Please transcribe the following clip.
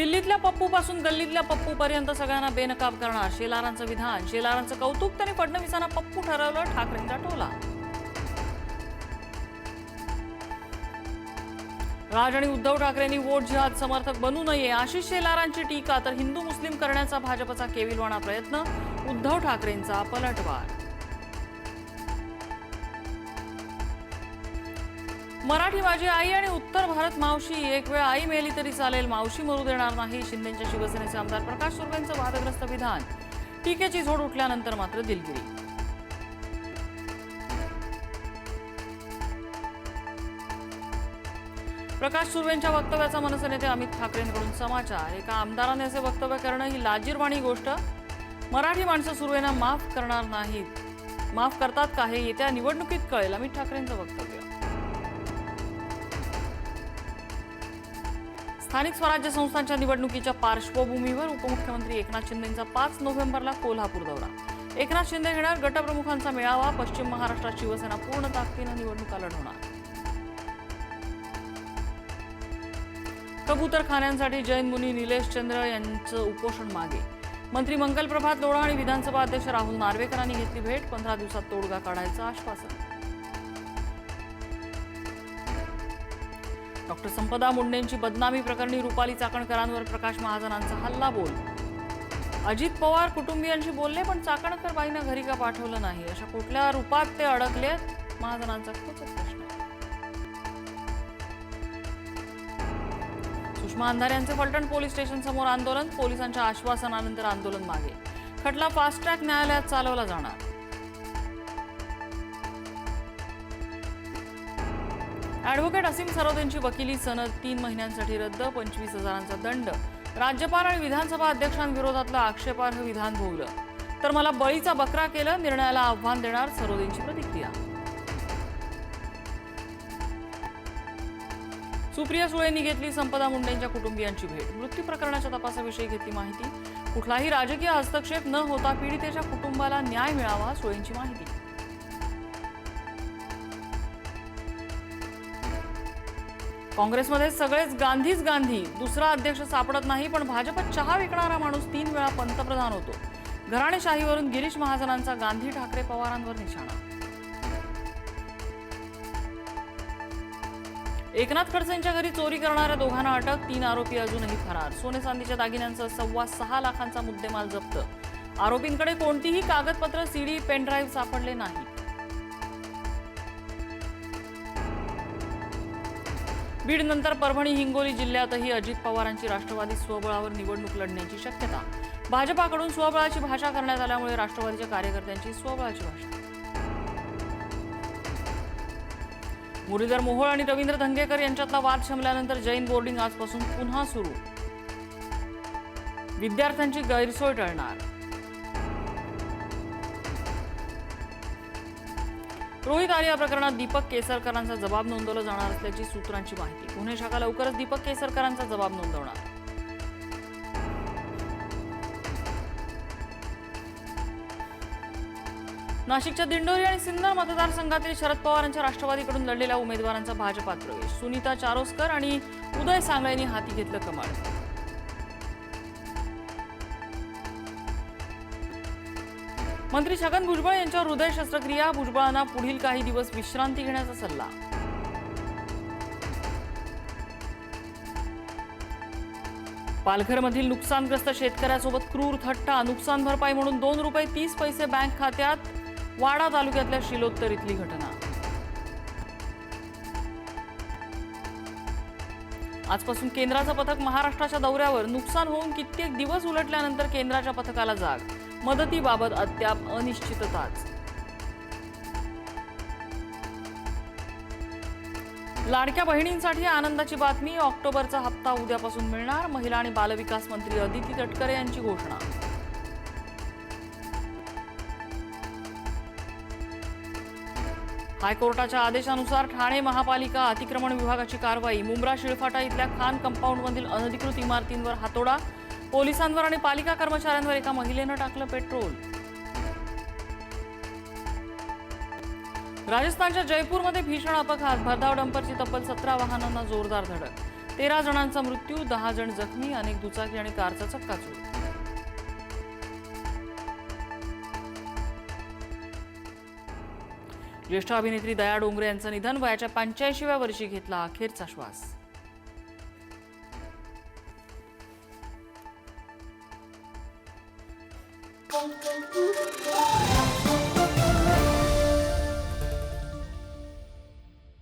दिल्लीतल्या पप्पू पासून गल्लीतल्या पप्पू पर्यंत सगळ्यांना बेनकाब करणार. शेलारांचं विधान शेलारांचं कौतुक त्यांनी फडणवीसांना पप्पू ठरवलं ठाकरेंचा टोला. राज आणि उद्धव ठाकरेंनी वोट जिहाद समर्थक बनू नये आशिष शेलारांची टीका तर हिंदू मुस्लिम करण्याचा भाजपचा केविलवाणा प्रयत्न उद्धव ठाकरेंचा पलटवार. मराठी माझी आई आणि उत्तर भारत मावशी. एक वेळ आई मेली तरी चालेल मावशी मरू देणार नाही. शिंदेच्या शिवसेनेचे आमदार प्रकाश सुर्वेंचं वादग्रस्त विधान. टीकेची झोड उठल्यानंतर मात्र दिलगिरी. प्रकाश सुर्वेंच्या वक्तव्याचा मनसे नेते अमित ठाकरेंकडून समाचार. एका आमदाराने असे वक्तव्य करणं ही लाजीरवाणी गोष्ट. मराठी माणसं सुर्वेंना माफ करणार नाहीत. माफ करतात का हे येत्या निवडणुकीत कळेल. अमित ठाकरेंचं वक्तव्य. स्थानिक स्वराज्य संस्थांच्या निवडणुकीच्या पार्श्वभूमीवर उपमुख्यमंत्री एकनाथ शिंदेंचा पाच नोव्हेंबरला कोल्हापूर दौरा. एकनाथ शिंदे घेणार गटप्रमुखांचा मेळावा पश्चिम महाराष्ट्रात शिवसेना पूर्ण ताकदीनं निवडणुका लढवणार. कबूतरखान्यांसाठी जैन मुनी निलेश चंद्र यांचं उपोषण मागे. मंत्री मंगल प्रभात लोढा आणि विधानसभा अध्यक्ष राहुल नार्वेकरांनी घेतली भेट पंधरा दिवसात तोडगा काढायचं आश्वासन. डॉक्टर संपदा मुंडेंची बदनामी प्रकरणी रुपाली चाकणकरांवर प्रकाश महाजनांचा हल्ला बोल. अजित पवार कुटुंबियांशी बोलले पण चाकणकर बाईंना घरी का पाठवलं नाही? अशा कुठल्या रूपात ते अडकलेत? महाजनांचा खूपच प्रश्न सुषमा अंधारे यांचे फलटण पोलीस स्टेशन समोर आंदोलन पोलिसांच्या आश्वासनानंतर आंदोलन मागे. खटला फास्ट ट्रॅक न्यायालयात चालवला जाणार. ॲडव्होकेट असीम सरोदेंची वकिली सनद तीन महिन्यांसाठी रद्द पंचवीस हजारांचा दंड. राज्यपाल आणि विधानसभा अध्यक्षांविरोधातलं आक्षेपार्ह विधान भोगलं तर मला बळीचा बकरा केलं निर्णयाला आव्हान देणार सरोदेंची प्रतिक्रिया. सुप्रिया सुळेंनी घेतली संपदा मुंडेंच्या कुटुंबियांची भेट. मृत्यू प्रकरणाच्या तपासाविषयी घेतली माहिती. कुठलाही राजकीय हस्तक्षेप न होता पीडितेच्या कुटुंबाला न्याय मिळावा सुळेंची माहिती. काँग्रेसमध्ये सगळेच गांधीच गांधी. दुसरा अध्यक्ष सापडत नाही पण भाजपत चहा विकणारा माणूस तीन वेळा पंतप्रधान होतो. घराणेशाहीवरून गिरीश महाजनांचा गांधी ठाकरे पवारांवर निशाणा. एकनाथ खडसेंच्या घरी चोरी करणाऱ्या दोघांना अटक तीन आरोपी अजूनही फरार. सोने चांदीच्या दागिन्यांचा सव्वा सहा लाखांचा मुद्देमाल जप्त. आरोपींकडे कोणतीही कागदपत्र सीडी पेनड्राईव्ह सापडले नाही बीडनंतर परभणी हिंगोली जिल्ह्यातही अजित पवारांची राष्ट्रवादी स्वबळावर निवडणूक लढण्याची शक्यता. भाजपाकडून स्वबळाची भाषा करण्यात आल्यामुळे राष्ट्रवादीच्या कार्यकर्त्यांची स्वबळाची भाषा. मुरलीधर मोहोळ आणि रवींद्र धंगेकर यांच्यातला वाद शमल्यानंतर जैन बोर्डिंग आजपासून पुन्हा सुरू. विद्यार्थ्यांची गैरसोय टळणार. रोहित आर्या प्रकरणात दीपक केसरकरांचा जबाब नोंदवला जाणार असल्याची सूत्रांची माहिती. गुन्हे शाखा लवकरच दीपक केसरकरांचा जबाब नोंदवणार. नाशिकच्या दिंडोरी आणि सिन्नर मतदारसंघातील शरद पवारांच्या राष्ट्रवादीकडून लढलेल्या उमेदवारांचा भाजपात प्रवेश. सुनीता चारोस्कर आणि उदय सांगळेंनी हाती घेतलं कमळ मंत्री छगन भुजबळ यांच्या हृदय शस्त्रक्रिया भुजबळांना पुढील काही दिवस विश्रांती घेण्याचा सल्ला. पालघरमधील नुकसानग्रस्त शेतकऱ्यासोबत क्रूर थट्टा नुकसान भरपाई म्हणून दोन रुपये तीस पैसे बँक खात्यात वाडा तालुक्यातल्या शिलोत्तर इथली घटना. आजपासून केंद्राचं पथक महाराष्ट्राच्या दौऱ्यावर नुकसान होऊन कित्येक दिवस उलटल्यानंतर केंद्राच्या पथकाला जाग. मदतीबाबत अद्याप अनिश्चितताच. लाडक्या बहिणींसाठी आनंदाची बातमी ऑक्टोबरचा हप्ता उद्यापासून मिळणार महिला आणि बालविकास मंत्री अदिती तटकरे यांची घोषणा. हायकोर्टाच्या आदेशानुसार ठाणे महापालिका अतिक्रमण विभागाची कारवाई मुंब्रा शिळफाटा इथल्या खान कंपाऊंडमधील अनधिकृत इमारतींवर हातोडा पोलिसांवर आणि पालिका कर्मचाऱ्यांवर एका महिलेनं टाकलं पेट्रोल. राजस्थानच्या जयपूरमध्ये भीषण अपघात. भरधाव डंपरची तब्बल सतरा वाहनांना जोरदार धडक. तेरा जणांचा मृत्यू दहा जण जखमी अनेक दुचाकी आणि कारचा चक्काचूर ज्येष्ठ अभिनेत्री दया डोंगरे यांचं निधन वयाच्या पंच्याऐंशीव्या वर्षी घेतला अखेरचा श्वास. Bom, bom, bom, bom.